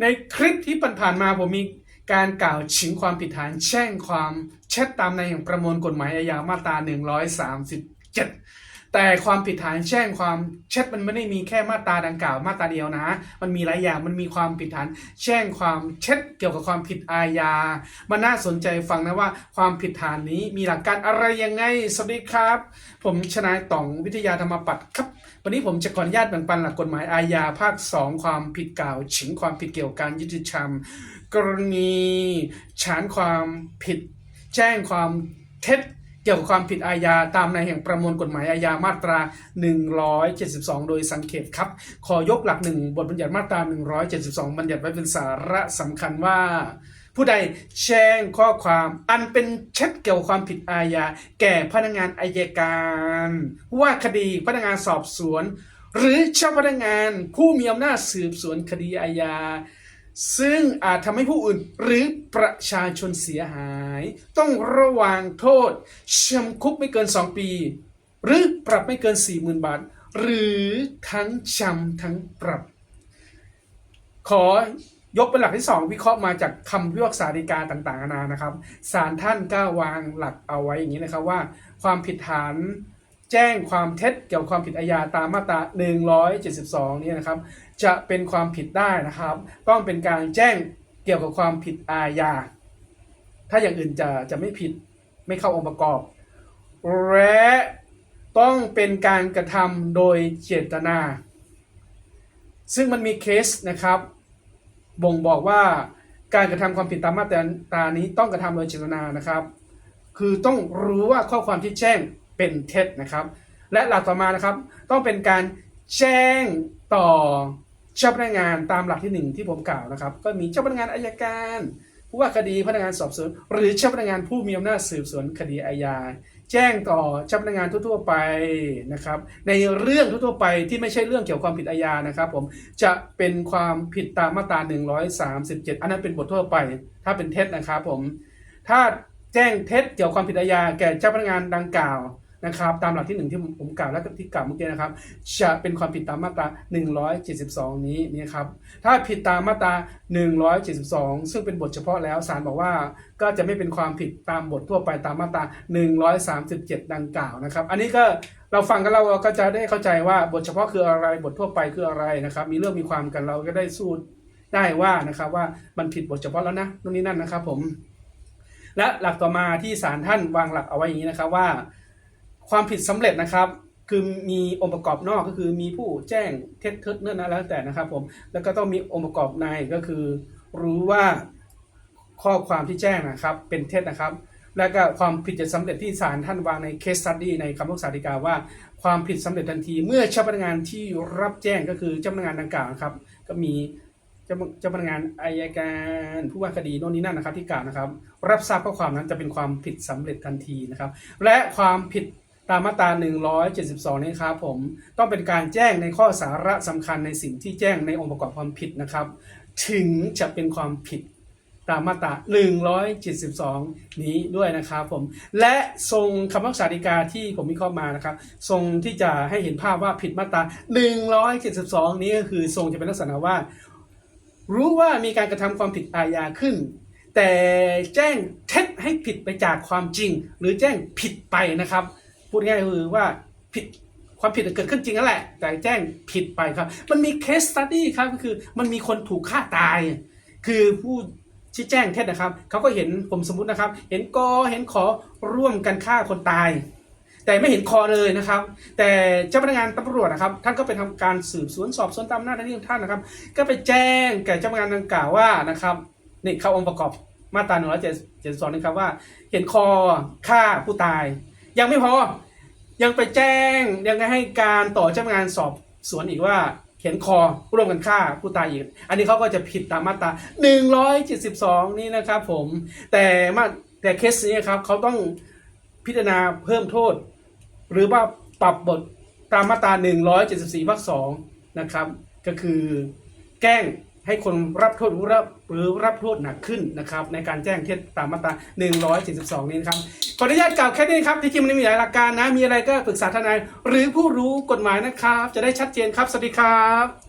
ในคลิปที่ผ่านมาผมมีการกล่าวชิงความผิดฐานแช่งความเช็ดตามในแห่งประมวลกฎหมายอาญามาตรา 137 แต่ความผิดฐานแช่งความเช็ดมันไม่ได้มีแค่มาตราดังกล่าวมาตราเดียวนะ มันมีหลายอย่างมันมีความผิดฐานแช่งความเช็ดเกี่ยวกับความผิดอาญา มันน่าสนใจฟังนะว่าความผิดฐานนี้มีหลักการอะไรยังไง สวัสดีครับ ผมชนายต่องวิทยาธรรมปัตย์ครับ วันนี้ผมจะขออนุญาตแบ่งปันหลักกฎหมายอาญาภาค 2 ความผิดกล่าวฉิงความผิดเกี่ยวกับการยุติธรรม กรณีฉานความผิด แจ้งความเท็จ เกี่ยวกับความผิดอาญาตามในแห่งประมวลกฎหมายอาญามาตรา 172 โดยสังเขปครับ ขอยกหลักหนึ่งบทบัญญัติมาตรา 172 บัญญัติไว้เป็นสาระสำคัญว่าผู้ใดแจ้งข้อความอันเป็นเช็ดเกี่ยวกับความผิดอาญาแก่พนักงานอายการว่าคดีพนักงานสอบสวน หรือเจ้าพนักงานผู้มีอำนาจสืบสวนคดีอาญา ซึ่งอาจทำให้ผู้อื่นหรือประชาชนเสียหาย ต้องระวางโทษจำคุกไม่เกิน 2 ปี หรือปรับไม่เกิน 40,000 บาท หรือทั้งจำทั้งปรับ ขอยกเป็นหลักที่ 2 วิเคราะห์มาจากคำพิพากษาฎีกาต่างๆนานานะครับศาลท่านก็วางหลักเอาไว้อย่างนี้นะครับว่า ความผิดฐาน แจ้งความเท็จเกี่ยวกับความผิดอาญาตามมาตรา 172นี่นะครับ จะเป็นความผิดได้นะครับ ต้องเป็นการแจ้งเกี่ยวกับความผิดอาญา ถ้าอย่างอื่นจะจะไม่ผิดไม่เข้าองค์ประกอบ และต้องเป็นการกระทำโดยเจตนา ซึ่งมันมีเคสนะครับ บ่งบอกว่าการกระทำความผิดตามมาตรานี้ต้องกระทำโดยเจตนานะครับ คือต้องรู้ว่าข้อความที่แจ้ง เป็นเท็จนะครับ และหลักต่อมานะครับ ต้องเป็นการแจ้งต่อเจ้าพนักงานตามหลักที่หนึ่งที่ผมกล่าวนะครับ ก็มีเจ้าพนักงานอายการผู้ว่าคดีพนักงานสอบสวน หรือเจ้าพนักงานผู้มีอำนาจสืบสวนคดีอาญาแจ้งต่อเจ้าพนักงานทั่วๆไปนะครับ ในเรื่องทั่วๆไปที่ไม่ใช่เรื่องเกี่ยวกับความผิดอาญานะครับ ผมจะเป็นความผิดตามมาตรา 137 อันนั้นเป็นบททั่วไป ถ้าเป็นเท็จนะครับผมถ้าแจ้งเท็จเกี่ยวกับความผิดอาญาแก่เจ้าพนักงานดังกล่าว นะครับ ตามหลักที่หนึ่งที่ผมกล่าวและที่กล่าวเมื่อกี้นะครับ จะเป็นความผิดตามมาตรา 172 นี้นี่ครับถ้าผิดตามมาตรา 172 ซึ่งเป็นบทเฉพาะแล้วศาลบอกว่าก็จะไม่เป็นความผิดตามบททั่วไปตามมาตรา 137 ดังกล่าวนะครับ อันนี้ก็เราฟังกันเราก็จะได้เข้าใจว่าบทเฉพาะคืออะไรบททั่วไปคืออะไรนะครับ มีเรื่องมีความกันเราก็ได้สู้ได้ว่านะครับว่ามันผิดบทเฉพาะแล้วนะนู่นนี่นั่นนะครับผม และหลักต่อมาที่ศาลท่านวางหลักเอาไว้อย่างนี้นะครับว่า ความผิดสำเร็จนะครับ คือมีองค์ประกอบนอกก็คือมีผู้แจ้งเท็จเท็จเนื่อนะแล้วแต่นะครับผมแล้วก็ต้องมีองค์ประกอบในก็คือ รู้ว่าข้อความที่แจ้งนะครับ เป็นเท็จนะครับ และก็ความผิดจะสำเร็จที่ศาลท่านวางในเคสสตัดดี้ในคำพิพากษาฎีกาว่า ความผิดสำเร็จทันที เมื่อเจ้าพนักงานที่รับแจ้งก็คือเจ้าพนักงานดังกล่าวนะครับ ก็มีเจ้าเจ้าพนักงานอายการผู้ว่าคดีโน่นนี่นั่นนะครับที่กล่าวนะครับ รับทราบข้อความนั้นจะเป็นความผิดสำเร็จทันทีนะครับ และความผิด ตามมาตรา 172 นี้ครับผมต้องเป็นการแจ้งในข้อสาระสำคัญในสิ่งที่แจ้งในองค์ประกอบความผิดนะครับ ถึงจะเป็นความผิดตามมาตรา 172 นี้ด้วยนะครับผม และทรงคำพิพากษาฎีกาที่ผมมีข้อมานะครับ ทรงที่จะให้เห็นภาพว่าผิดมาตรา 172 นี้ก็คือทรงจะเป็นลักษณะว่า รู้ว่ามีการกระทำความผิดอาญาขึ้น แต่แจ้งเท็จให้ผิดไปจากความจริง หรือแจ้งผิดไปนะครับ พูดง่ายคือว่าผิดความผิดเกิดขึ้นจริงนั่นแหละ แต่แจ้งผิดไปครับ มันมีเคสสตัดดี้ครับก็คือมันมีคนถูกฆ่าตาย คือผู้ที่แจ้งเท็จนะครับเขาก็เห็นผมสมมตินะครับ เห็นกอเห็นขอร่วมกันฆ่าคนตาย แต่ไม่เห็นคอเลยนะครับ แต่เจ้าพนักงานตำรวจนะครับ ท่านก็ไปทำการสืบสวนสอบสวนตามหน้าที่ของท่านนะครับ ก็ไปแจ้งแก่เจ้าพนักงานดังกล่าวว่านะครับนี่เข้าองค์ประกอบมาตราหนึ่งร้อยเจ็ดสองนะครับว่า เห็นคอฆ่าผู้ตาย ยังไม่พอ ยังไปแจ้งยังให้การต่อเจ้าพนักงานสอบสวนอีกว่าเห็นคอร่วมกันฆ่าผู้ตายอีก อันนี้เขาก็จะผิดตามมาตรา172 นี่นะครับผมแต่มาแต่เคสนี้ครับเขาต้องพิจารณาเพิ่มโทษ หรือว่าปรับบทตามมาตรา174วรรคสองนะครับ ก็คือแกล้ง ให้คนรับโทษรับหรือรับโทษหนักขึ้นนะครับ ในการแจ้งเท็จตามมาตรา172นี้นะครับขออนุญาตกล่าวแค่นี้ครับที่จริงมันมีหลายหลักการนะ มีอะไรก็ปรึกษาทนายหรือผู้รู้กฎหมายนะครับ จะได้ชัดเจนครับ สวัสดีครับ